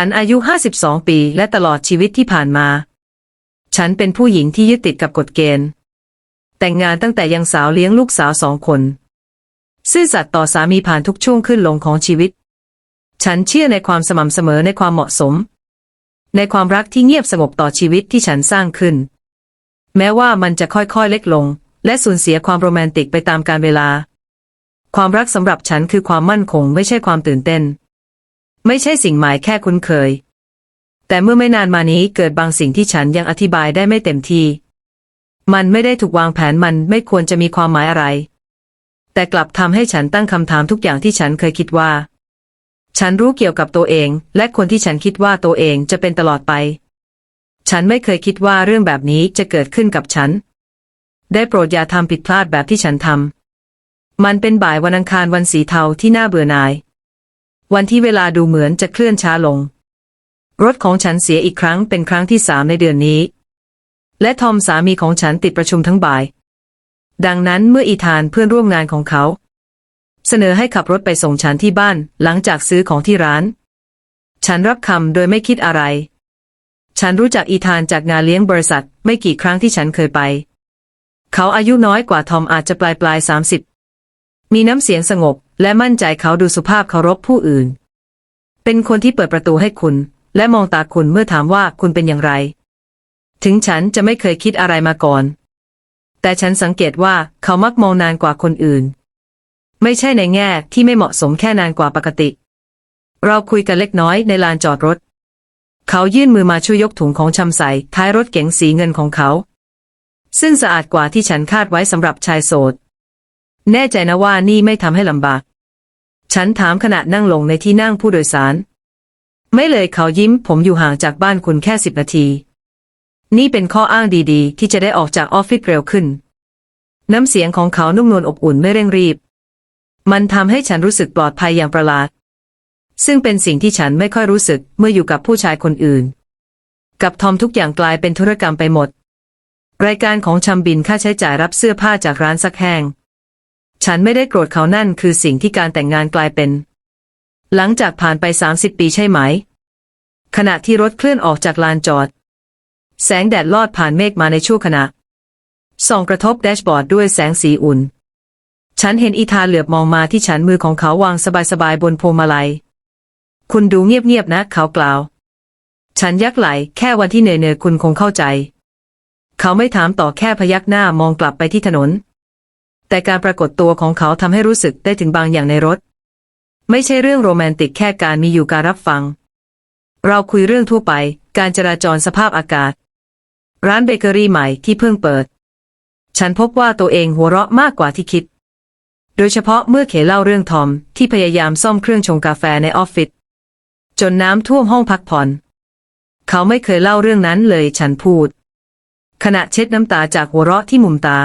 ฉันอายุ 52 ปี และตลอดชีวิตที่ผ่านมา ฉันเป็นผู้หญิงที่ยึดติดกับกฎเกณฑ์ แต่งงานตั้งแต่ยังสาวเลี้ยงลูกสาวสองคน ซื่อสัตย์ต่อสามีผ่านทุกช่วงขึ้นลงของชีวิต ฉันเชื่อในความสม่ำเสมอในความเหมาะสม ในความรักที่เงียบสงบต่อชีวิตที่ฉันสร้างขึ้น แม้ว่ามันจะค่อยๆเล็กลง และสูญเสียความโรแมนติกไปตามกาลเวลา ความรักสำหรับฉันคือความมั่นคงไม่ใช่ความตื่นเต้น ไม่ใช่สิ่งหมายแค่คุ้นเคย แต่เมื่อไม่นานมานี้เกิดบางสิ่งที่ฉันยังอธิบายได้ไม่เต็มทีมันไม่ได้ถูกวางแผนมันไม่ควรจะมีความหมายอะไร แต่กลับทำให้ฉันตั้งคำถามทุกอย่างที่ฉันเคยคิดว่า ฉันรู้เกี่ยวกับตัวเอง และคนที่ฉันคิดว่าตัวเองจะเป็นตลอดไป ฉันไม่เคยคิดว่าเรื่องแบบนี้จะเกิดขึ้นกับฉัน ได้โปรดอย่าทำผิดพลาดแบบที่ฉันทำมันเป็นบ่ายวันอังคารวันสีเทาที่น่าเบื่อหน่าย วันที่เวลาดูเหมือนจะเคลื่อนช้าลง รถของฉันเสียอีกครั้งเป็นครั้งที่สามในเดือนนี้ และทอมสามีของฉันติดประชุมทั้งบ่าย ดังนั้นเมื่ออีธานเพื่อนร่วมงานของเขา เสนอให้ขับรถไปส่งฉันที่บ้านหลังจากซื้อของที่ร้าน ฉันรับคำโดยไม่คิดอะไร ฉันรู้จักอีธานจากงานเลี้ยงบริษัทไม่กี่ครั้งที่ฉันเคยไป เขาอายุน้อยกว่าทอมอาจจะปลายปลายสามสิบมีน้ำเสียงสงบ และมั่นใจเขาดูสุภาพเคารพผู้อื่น เป็นคนที่เปิดประตูให้คุณ และมองตาคุณเมื่อถามว่าคุณเป็นอย่างไร ถึงฉันจะไม่เคยคิดอะไรมาก่อน แต่ฉันสังเกตว่าเขามักมองนานกว่าคนอื่น ไม่ใช่ในแง่ที่ไม่เหมาะสมแค่นานกว่าปกติ เราคุยกันเล็กน้อยในลานจอดรถ เขายื่นมือมาช่วยยกถุงของชำใส่ท้ายรถเก๋งสีเงินของเขา ซึ่งสะอาดกว่าที่ฉันคาดไว้สำหรับชายโสด แน่ใจนะว่านี่ไม่ทำให้ลำบาก ฉันถามขณะนั่งลงในที่นั่งผู้โดยสาร ไม่เลยเขายิ้ม ผมอยู่ห่างจากบ้านคุณแค่สิบนาที นี่เป็นข้ออ้างดีๆ ที่จะได้ออกจากออฟฟิศเร็วขึ้น น้ำเสียงของเขานุ่มนวลอบอุ่นไม่เร่งรีบ มันทำให้ฉันรู้สึกปลอดภัยอย่างประหลาด ซึ่งเป็นสิ่งที่ฉันไม่ค่อยรู้สึกเมื่ออยู่กับผู้ชายคนอื่น กับทอมทุกอย่างกลายเป็นธุรกรรมไปหมด รายการของชำบินค่าใช้จ่ายรับเสื้อผ้าจากร้านซักแห้ง ฉันไม่ได้โกรธเขานั่นคือสิ่งที่การแต่งงานกลายเป็น หลังจากผ่านไป 30 ปีใช่ไหม ขณะที่รถเคลื่อนออกจากลานจอด แสงแดดลอดผ่านเมฆมาในชั่วขณะ ส่องกระทบแดชบอร์ดด้วยแสงสีอุ่น ฉันเห็นอีธาเหลือบมองมาที่ฉันมือของเขาวางสบายๆบนพวงมาลัย คุณดูเงียบๆนะเขากล่าว ฉันยักไหลแค่วันที่เหนื่อยๆคุณคงเข้าใจ เขาไม่ถามต่อแค่พยักหน้ามองกลับไปที่ถนน แต่การปรากฏตัวของเขาทำให้รู้สึกได้ถึงบางอย่างในรถ ไม่ใช่เรื่องโรแมนติกแค่การมีอยู่การรับฟัง เราคุยเรื่องทั่วไป การจราจรสภาพอากาศ ร้านเบเกอรี่ใหม่ที่เพิ่งเปิด ฉันพบว่าตัวเองหัวเราะมากกว่าที่คิด โดยเฉพาะเมื่อเขเล่าเรื่องทอมที่พยายามซ่อมเครื่องชงกาแฟในออฟฟิศจนน้ำท่วมห้องพักผ่อน เขาไม่เคยเล่าเรื่องนั้นเลยฉันพูด ขณะเช็ดน้ำตาจากหัวเราะที่มุมตา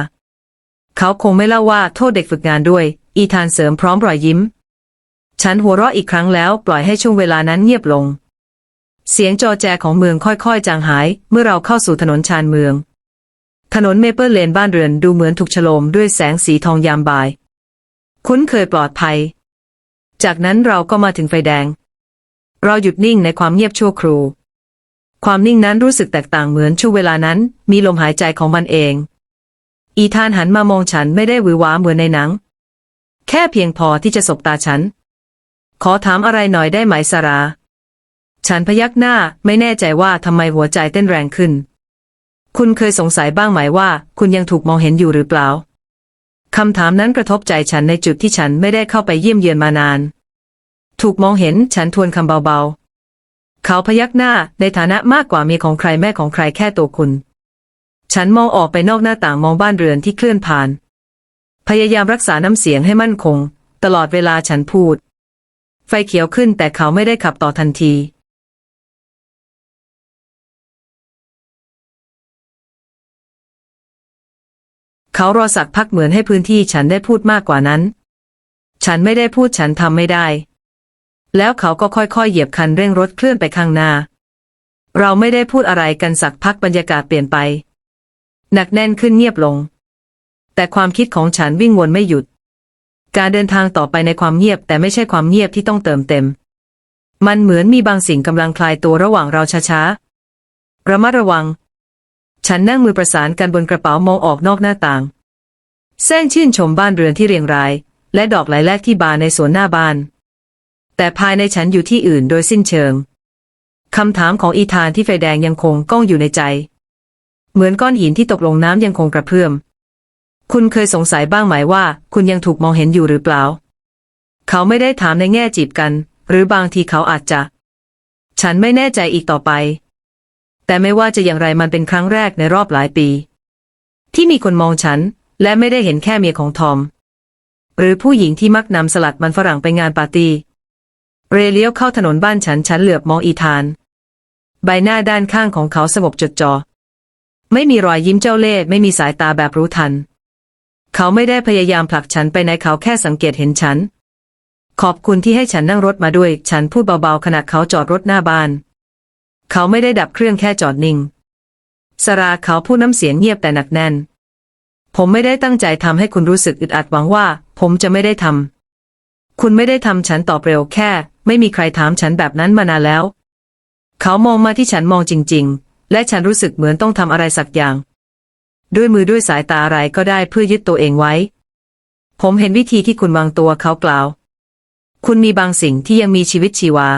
เขาคงไม่เล่าว่าโทษเด็กฝึกงานด้วย อีธานเสริมพร้อมรอยยิ้ม ฉันหัวเราะอีกครั้งแล้วปล่อยให้ช่วงเวลานั้นเงียบลง เสียงจอแจของเมืองค่อยๆ จางหายเมื่อเราเข้าสู่ถนนชานเมือง ถนนเมเปิลเลนบ้านเรือนดูเหมือนถูกฉโลมด้วยแสงสีทองยามบ่าย คุ้นเคยปลอดภัย จากนั้นเราก็มาถึงไฟแดง เราหยุดนิ่งในความเงียบชั่วครู่ความนิ่งนั้นรู้สึกแตกต่างเหมือนช่วงเวลานั้น มีลมหายใจของมันเอง อีธานหันมามองฉันไม่ได้หวือหวาเหมือนในหนัง แค่เพียงพอที่จะสบตาฉัน ขอถามอะไรหน่อยได้ไหมสารา ฉันพยักหน้าไม่แน่ใจว่าทำไมหัวใจเต้นแรงขึ้น คุณเคยสงสัยบ้างไหมว่า คุณยังถูกมองเห็นอยู่หรือเปล่าคำถามนั้นกระทบใจฉันในจุดที่ฉันไม่ได้เข้าไปเยี่ยมเยือนมานาน ถูกมองเห็นฉันทวนคำเบาๆ เขาพยักหน้าในฐานะมากกว่าเมียของใครแม่ของใครแค่ตัวคุณ ฉันมองออกไปนอกหน้าต่างมองบ้านเรือนที่เคลื่อนผ่าน พยายามรักษาน้ำเสียงให้มั่นคง ตลอดเวลาฉันพูด ไฟเขียวขึ้นแต่เขาไม่ได้ขับต่อทันที เขารอสักพักเหมือนให้พื้นที่ฉันได้พูดมากกว่านั้น ฉันไม่ได้พูดฉันทำไม่ได้ แล้วเขาก็ค่อยๆเหยียบคันเร่งรถเคลื่อนไปข้างหน้า เราไม่ได้พูดอะไรกันสักพักบรรยากาศเปลี่ยนไป หนักแน่นขึ้นเงียบลง แต่ความคิดของฉันวิ่งวนไม่หยุด การเดินทางต่อไปในความเงียบแต่ไม่ใช่ความเงียบที่ต้องเติมเต็ม มันเหมือนมีบางสิ่งกำลังคลายตัวระหว่างเราช้าๆระมัดระวัง ฉันนั่งมือประสานกันบนกระเป๋ามองออกนอกหน้าต่างแซงชื่นชมบ้านเรือนที่เรียงราย และดอกไหลแลกที่บานในสวนหน้าบ้าน แต่ภายในฉันอยู่ที่อื่นโดยสิ้นเชิงคำถามของอีธานที่ไฟแดงยังคงก้องอยู่ในใจ เหมือนก้อนหินที่ตกลงน้ำยังคงกระเพื่อม คุณเคยสงสัยบ้างไหมว่า คุณยังถูกมองเห็นอยู่หรือเปล่า เขาไม่ได้ถามในแง่จีบกัน หรือบางทีเขาอาจจะ ฉันไม่แน่ใจอีกต่อไป แต่ไม่ว่าจะอย่างไรมันเป็นครั้งแรกในรอบหลายปี ที่มีคนมองฉัน และไม่ได้เห็นแค่เมียของทอม หรือผู้หญิงที่มักนำสลัดมันฝรั่งไปงานปาร์ตี้เรเลี้ยวเข้าถนนบ้านฉันฉันเหลือบมองอีธาน ใบหน้าด้านข้างของเขาสงบจดจ่อ ไม่มีรอยยิ้มเจ้าเล่ห์ไม่มีสายตาแบบรู้ทัน เขาไม่ได้พยายามผลักฉันไปไหนเขาแค่สังเกตเห็นฉัน ขอบคุณที่ให้ฉันนั่งรถมาด้วย ฉันพูดเบาๆขณะเขาจอดรถหน้าบ้าน เขาไม่ได้ดับเครื่องแค่จอดนิ่ง สราเขาพูดน้ำเสียงเงียบแต่หนักแน่น ผมไม่ได้ตั้งใจทำให้คุณรู้สึกอึดอัดหวังว่า ผมจะไม่ได้ทำคุณไม่ได้ทำฉันตอบเร็วแค่ ไม่มีใครถามฉันแบบนั้นมานานแล้ว เขามองมาที่ฉันมองจริง ๆ และฉันรู้สึกเหมือนต้องทำอะไรสักอย่าง ด้วยมือด้วยสายตาอะไรก็ได้เพื่อยึดตัวเองไว้ ผมเห็นวิธีที่คุณวางตัวเขากล่าว คุณมีบางสิ่งที่ยังมีชีวิตชีวา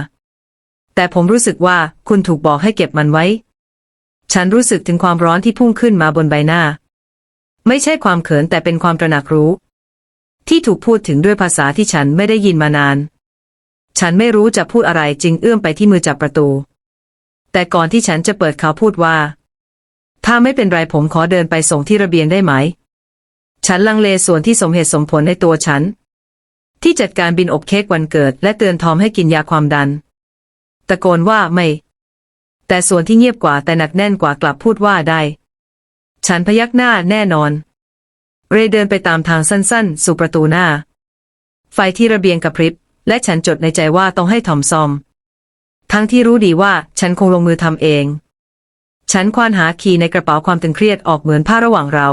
แต่ผมรู้สึกว่าคุณถูกบอกให้เก็บมันไว้ ฉันรู้สึกถึงความร้อนที่พุ่งขึ้นมาบนใบหน้า ไม่ใช่ความเขินแต่เป็นความตระหนักรู้ ที่ถูกพูดถึงด้วยภาษาที่ฉันไม่ได้ยินมานาน ฉันไม่รู้จะพูดอะไรจึงเอื้อมไปที่มือจับประตู แต่ก่อนที่ฉันจะเปิดเขาพูดว่า ถ้าไม่เป็นไรผมขอเดินไปส่งที่ระเบียงได้ไหม ฉันลังเลส่วนที่สมเหตุสมผลในตัวฉัน ที่จัดการบินอบเค้กวันเกิด และเตือนทอมให้กินยาความดัน ตะโกนว่าไม่ แต่ส่วนที่เงียบกว่าแต่หนักแน่นกว่ากลับพูดว่าได้ ฉันพยักหน้าแน่นอน เรเดินไปตามทางสั้น ๆ สู่ประตูหน้า ไฟที่ระเบียงกระพริบและฉันจดในใจว่าต้องให้ทอมซอม ทั้งที่รู้ดีว่าฉันคงลงมือทำเอง ฉันควานหาคีย์ในกระเป๋าความตึงเครียดออกเหมือนผ้าระหว่างเรา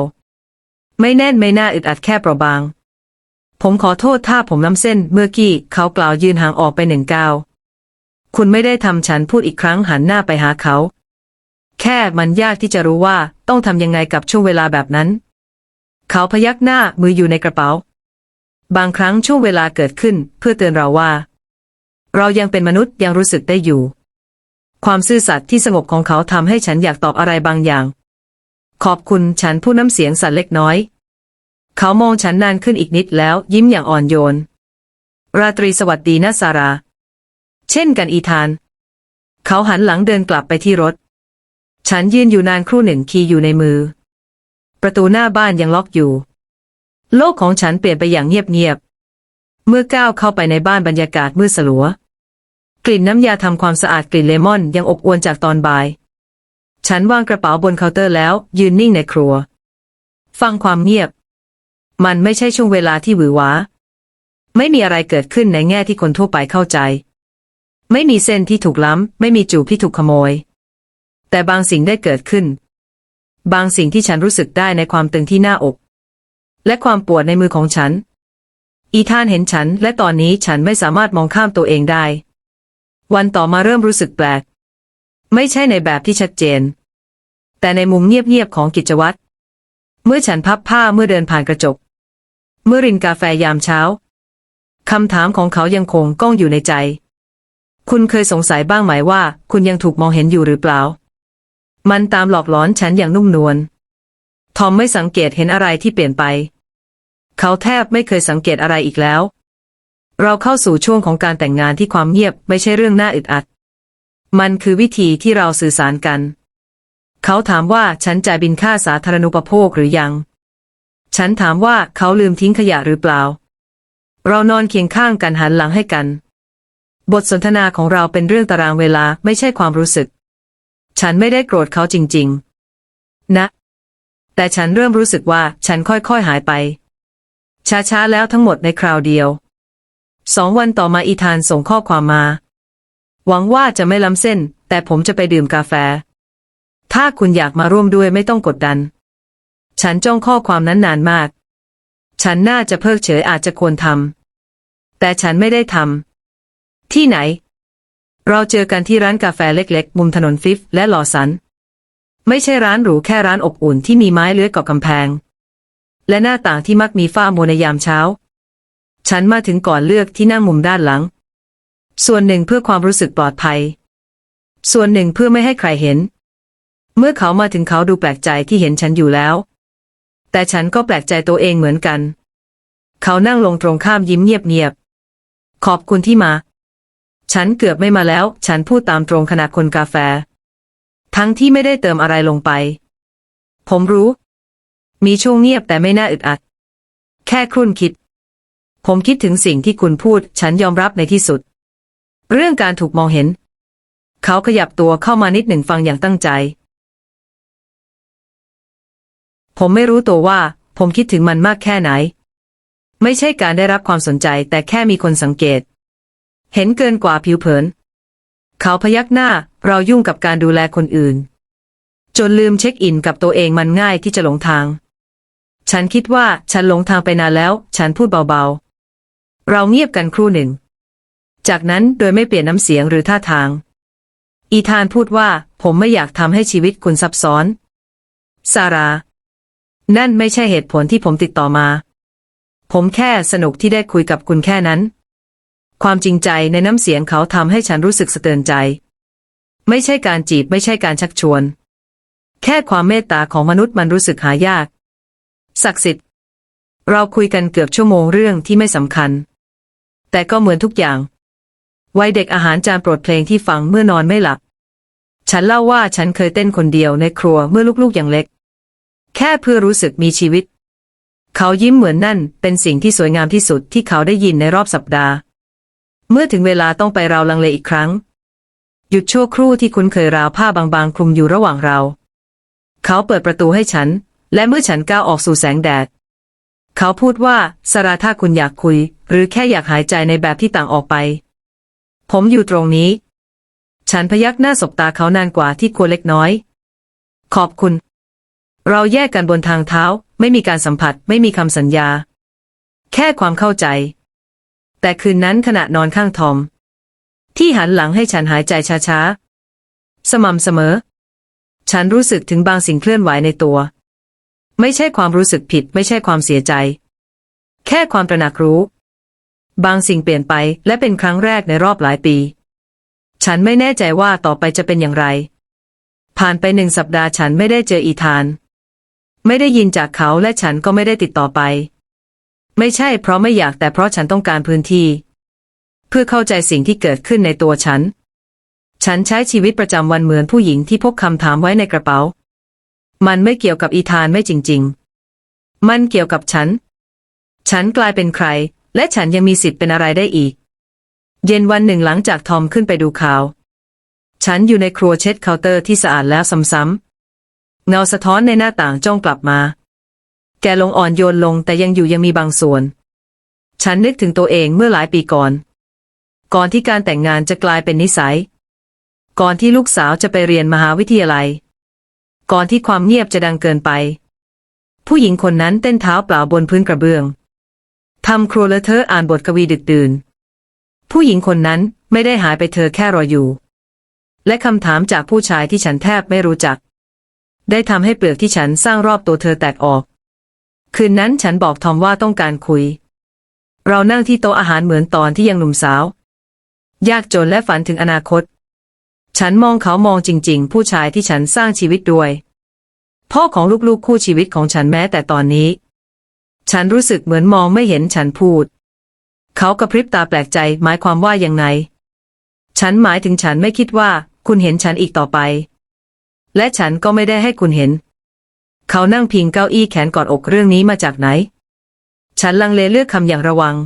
ไม่แน่นไม่น่าอึดอัดแค่เปราะบาง ผมขอโทษถ้าผมล้ำเส้นเมื่อกี้เขากล่าวยืนห่างออกไปหนึ่งก้าวคุณไม่ได้ทำฉันพูดอีกครั้งหันหน้าไปหาเขา แค่มันยากที่จะรู้ว่าต้องทำยังไงกับช่วงเวลาแบบนั้น เขาพยักหน้ามืออยู่ในกระเป๋า บางครั้งช่วงเวลาเกิดขึ้นเพื่อเตือนเราว่า เรายังเป็นมนุษย์ยังรู้สึกได้อยู่ ความซื่อสัตย์ที่สงบของเขาทำให้ฉันอยากตอบอะไรบางอย่าง ขอบคุณฉันพูดน้ำเสียงสั่นเล็กน้อย เขามองฉันนานขึ้นอีกนิดแล้วยิ้มอย่างอ่อนโยน ราตรีสวัสดีนะซารา เช่นกันอีธาน เขาหันหลังเดินกลับไปที่รถ ฉันยืนอยู่นานครู่หนึ่งคีย์อยู่ในมือ ประตูหน้าบ้านยังล็อกอยู่ โลกของฉันเปลี่ยนไปอย่างเงียบๆเมื่อก้าวเข้าไปในบ้านบรรยากาศมืดสลัว กลิ่นน้ำยาทำความสะอาดกลิ่นเลมอนยังอบอวลจากตอนบ่าย ฉันวางกระเป๋าบนเคาน์เตอร์แล้ว ยืนนิ่งในครัว ฟังความเงียบ มันไม่ใช่ช่วงเวลาที่หวือหวา ไม่มีอะไรเกิดขึ้นในแง่ที่คนทั่วไปเข้าใจ ไม่มีเส้นที่ถูกล้ำ ไม่มีจูบที่ถูกขโมย แต่บางสิ่งได้เกิดขึ้น บางสิ่งที่ฉันรู้สึกได้ในความตึงที่หน้าอก และความปวดในมือของฉัน อีธานเห็นฉัน และตอนนี้ฉันไม่สามารถมองข้ามตัวเองได้ วันต่อมาเริ่มรู้สึกแปลก ไม่ใช่ในแบบที่ชัดเจน แต่ในมุมเงียบๆของกิจวัตร เมื่อฉันพับผ้าเมื่อเดินผ่านกระจก เมื่อรินกาแฟยามเช้าคำถามของเขายังคงก้องอยู่ในใจ คุณเคยสงสัยบ้างไหมว่า คุณยังถูกมองเห็นอยู่หรือเปล่า มันตามหลอกหลอนฉันอย่างนุ่มนวล ทอมไม่สังเกตเห็นอะไรที่เปลี่ยนไป เขาแทบไม่เคยสังเกตอะไรอีกแล้ว เราเข้าสู่ช่วงของการแต่งงานที่ความเงียบไม่ใช่เรื่องน่าอึดอัด มันคือวิธีที่เราสื่อสารกัน เขาถามว่าฉันจ่ายบินค่าสาธารณูปโภคหรือยัง ฉันถามว่าเขาลืมทิ้งขยะหรือเปล่า เรานอนเคียงข้างกันหันหลังให้กัน บทสนทนาของเราเป็นเรื่องตารางเวลาไม่ใช่ความรู้สึก ฉันไม่ได้โกรธเขาจริง ๆ นะ แต่ฉันเริ่มรู้สึกว่าฉันค่อยๆหายไป ช้าๆแล้วทั้งหมดในคราวเดียว สองวันต่อมาอีธานส่งข้อความมา หวังว่าจะไม่ล้ำเส้น แต่ผมจะไปดื่มกาแฟ ถ้าคุณอยากมาร่วมด้วยไม่ต้องกดดัน ฉันจ้องข้อความนั้นนานมาก ฉันน่าจะเพิกเฉยอาจจะควรทำแต่ฉันไม่ได้ทำที่ไหน เราเจอกันที่ร้านกาแฟเล็กๆ มุมถนนฟิฟและลอสัน ไม่ใช่ร้านหรูแค่ร้านอบอุ่นที่มีไม้เลื้อยเกาะกำแพง และหน้าต่างที่มักมีฝ้ามัวในยามเช้า ฉันมาถึงก่อนเลือกที่นั่งมุมด้านหลัง ส่วนหนึ่งเพื่อความรู้สึกปลอดภัย ส่วนหนึ่งเพื่อไม่ให้ใครเห็น เมื่อเขามาถึงเขาดูแปลกใจที่เห็นฉันอยู่แล้ว แต่ฉันก็แปลกใจตัวเองเหมือนกัน เขานั่งลงตรงข้ามยิ้มเงียบๆขอบคุณที่มา ฉันเกือบไม่มาแล้ว ฉันพูดตามตรงขณะคนกาแฟ ทั้งที่ไม่ได้เติมอะไรลงไป ผมรู้ มีช่วงเงียบแต่ไม่น่าอึดอัด แค่ครุ่นคิด ผมคิดถึงสิ่งที่คุณพูด ฉันยอมรับในที่สุด เรื่องการถูกมองเห็น เขาขยับตัวเข้ามานิดหนึ่งฟังอย่างตั้งใจ ผมไม่รู้ตัวว่า ผมคิดถึงมันมากแค่ไหน ไม่ใช่การได้รับความสนใจ แต่แค่มีคนสังเกต เห็นเกินกว่าผิวเผิน เขาพยักหน้า เรายุ่งกับการดูแลคนอื่น จนลืมเช็คอินกับตัวเองมันง่ายที่จะหลงทางฉันคิดว่าฉันหลงทางไปนานแล้ว ฉันพูดเบาๆ เราเงียบกันครู่หนึ่ง จากนั้นโดยไม่เปลี่ยนน้ำเสียงหรือท่าทาง อีธานพูดว่าผมไม่อยากทำให้ชีวิตคุณซับซ้อน ซารา นั่นไม่ใช่เหตุผลที่ผมติดต่อมา ผมแค่สนุกที่ได้คุยกับคุณแค่นั้น ความจริงใจในน้ำเสียงเขาทำให้ฉันรู้สึกสะเตือนใจ ไม่ใช่การจีบไม่ใช่การชักชวน แค่ความเมตตาของมนุษย์มันรู้สึกหายาก ศักดิ์สิทธิ์ เราคุยกันเกือบชั่วโมงเรื่องที่ไม่สำคัญ แต่ก็เหมือนทุกอย่าง วัยเด็กอาหารจานโปรดเพลงที่ฟังเมื่อนอนไม่หลับ ฉันเล่าว่าฉันเคยเต้นคนเดียวในครัวเมื่อลูกๆอย่างเล็ก แค่เพื่อรู้สึกมีชีวิต เขายิ้มเหมือนนั่นเป็นสิ่งที่สวยงามที่สุดที่เขาได้ยินในรอบสัปดาห์ เมื่อถึงเวลาต้องไปราวลังเลอีกครั้ง หยุดชั่วครู่ที่คุ้นเคยราวผ้าบางๆคลุมอยู่ระหว่างเรา เขาเปิดประตูให้ฉัน และเมื่อฉันก้าวออกสู่แสงแดด เขาพูดว่าสราถ้าคุณอยากคุย หรือแค่อยากหายใจในแบบที่ต่างออกไป ผมอยู่ตรงนี้ ฉันพยักหน้าสบตาเขานานกว่าที่ควรเล็กน้อย ขอบคุณ เราแยกกันบนทางเท้า ไม่มีการสัมผัส ไม่มีคำสัญญา แค่ความเข้าใจ แต่คืนนั้นขณะนอนข้างทอม ที่หันหลังให้ฉันหายใจช้าๆ สม่ำเสมอ ฉันรู้สึกถึงบางสิ่งเคลื่อนไหวในตัว ไม่ใช่ความรู้สึกผิด ไม่ใช่ความเสียใจ แค่ความตระหนักรู้ บางสิ่งเปลี่ยนไปและเป็นครั้งแรกในรอบหลายปี ฉันไม่แน่ใจว่าต่อไปจะเป็นอย่างไร ผ่านไปหนึ่งสัปดาห์ฉันไม่ได้เจออีธาน ไม่ได้ยินจากเขาและฉันก็ไม่ได้ติดต่อไป ไม่ใช่เพราะไม่อยากแต่เพราะฉันต้องการพื้นที่ เพื่อเข้าใจสิ่งที่เกิดขึ้นในตัวฉัน ฉันใช้ชีวิตประจำวันเหมือนผู้หญิงที่พกคำถามไว้ในกระเป๋า มันไม่เกี่ยวกับอีธานไม่จริง ๆ มันเกี่ยวกับฉัน ฉันกลายเป็นใคร และฉันยังมีสิทธิ์เป็นอะไรได้อีก เย็นวันหนึ่งหลังจากทอมขึ้นไปดูข่าว ฉันอยู่ในครัวเช็ดเคาน์เตอร์ที่สะอาดแล้วซ้ำๆเงาสะท้อนในหน้าต่างจ้องกลับมา แกลงอ่อนโยนลงแต่ยังอยู่ยังมีบางส่วน ฉันนึกถึงตัวเองเมื่อหลายปีก่อน ก่อนที่การแต่งงานจะกลายเป็นนิสัย ก่อนที่ลูกสาวจะไปเรียนมหาวิทยาลัย ก่อนที่ความเงียบจะดังเกินไป ผู้หญิงคนนั้นเต้นเท้าเปล่าบนพื้นกระเบื้องทำครัวเละเทออ่านบทกวีดึกดื่น ผู้หญิงคนนั้นไม่ได้หายไปเธอแค่รออยู่ และคำถามจากผู้ชายที่ฉันแทบไม่รู้จัก ได้ทำให้เปลือกที่ฉันสร้างรอบตัวเธอแตกออก คืนนั้นฉันบอกทอมว่าต้องการคุย เรานั่งที่โต๊ะอาหารเหมือนตอนที่ยังหนุ่มสาว ยากจนและฝันถึงอนาคต ฉันมองเขามองจริง ๆ ผู้ชายที่ฉันสร้างชีวิตด้วย พ่อของลูกๆคู่ชีวิตของฉันแม้แต่ตอนนี้ ฉันรู้สึกเหมือนมองไม่เห็นฉันพูด เขากระพริบตาแปลกใจหมายความว่ายังไงฉันหมายถึงฉันไม่คิดว่า คุณเห็นฉันอีกต่อไป และฉันก็ไม่ได้ให้คุณเห็น เขานั่งพิงเก้าอี้แขนกอดอกเรื่องนี้มาจากไหน ฉันลังเลเลือกคำอย่างระวัง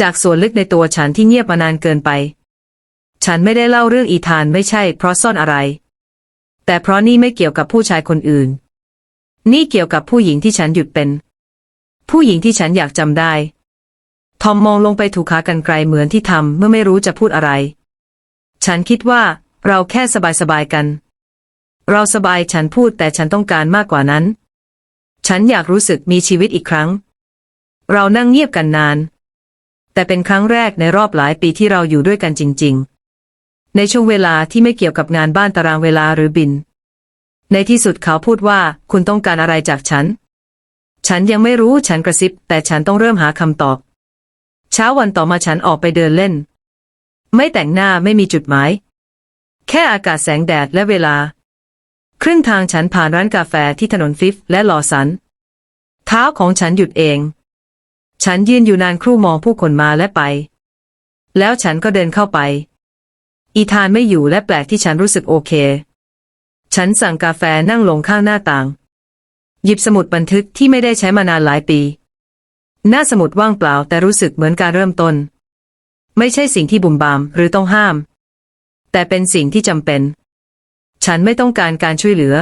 จากส่วนลึกในตัวฉันที่เงียบมานานเกินไป ฉันไม่ได้เล่าเรื่องอีธานไม่ใช่เพราะซ่อนอะไร แต่เพราะนี่ไม่เกี่ยวกับผู้ชายคนอื่น นี่เกี่ยวกับผู้หญิงที่ฉันหยุดเป็น ผู้หญิงที่ฉันอยากจำได้ ทอมมองลงไปถูกขากันไกลเหมือนที่ทำเมื่อไม่รู้จะพูดอะไร ฉันคิดว่าเราแค่สบายๆกัน เราสบายฉันพูดแต่ฉันต้องการมากกว่านั้น ฉันอยากรู้สึกมีชีวิตอีกครั้ง เรานั่งเงียบกันนาน แต่เป็นครั้งแรกในรอบหลายปีที่เราอยู่ด้วยกันจริง ๆ ในช่วงเวลาที่ไม่เกี่ยวกับงานบ้านตารางเวลาหรือบิน ในที่สุดเขาพูดว่าคุณต้องการอะไรจากฉัน ฉันยังไม่รู้ฉันกระซิบ แต่ฉันต้องเริ่มหาคำตอบ เช้าวันต่อมาฉันออกไปเดินเล่น ไม่แต่งหน้าไม่มีจุดหมาย แค่อากาศแสงแดดและเวลา ครึ่งทางฉันผ่านร้านกาแฟที่ถนนฟิฟและลอสัน เท้าของฉันหยุดเอง ฉันยืนอยู่นานครู่มองผู้คนมาและไป แล้วฉันก็เดินเข้าไป อีธานไม่อยู่และแปลกที่ฉันรู้สึกโอเค ฉันสั่งกาแฟนั่งลงข้างหน้าต่าง หยิบสมุดบันทึกที่ไม่ได้ใช้มานานหลายปี หน้าสมุดว่างเปล่าแต่รู้สึกเหมือนการเริ่มต้น ไม่ใช่สิ่งที่บุ่มบามหรือต้องห้าม แต่เป็นสิ่งที่จำเป็น ฉันไม่ต้องการการช่วยเหลือ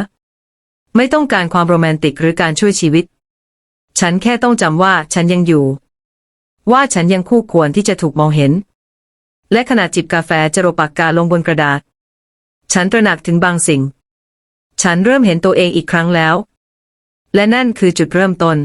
ไม่ต้องการความโรแมนติกหรือการช่วยชีวิต ฉันแค่ต้องจำว่าฉันยังอยู่ ว่าฉันยังคู่ควรที่จะถูกมองเห็น และขณะจิบกาแฟจะโรปากกาลงบนกระดาษ ฉันตระหนักถึงบางสิ่ง ฉันเริ่มเห็นตัวเองอีกครั้งแล้ว และนั่นคือจุดเริ่มต้น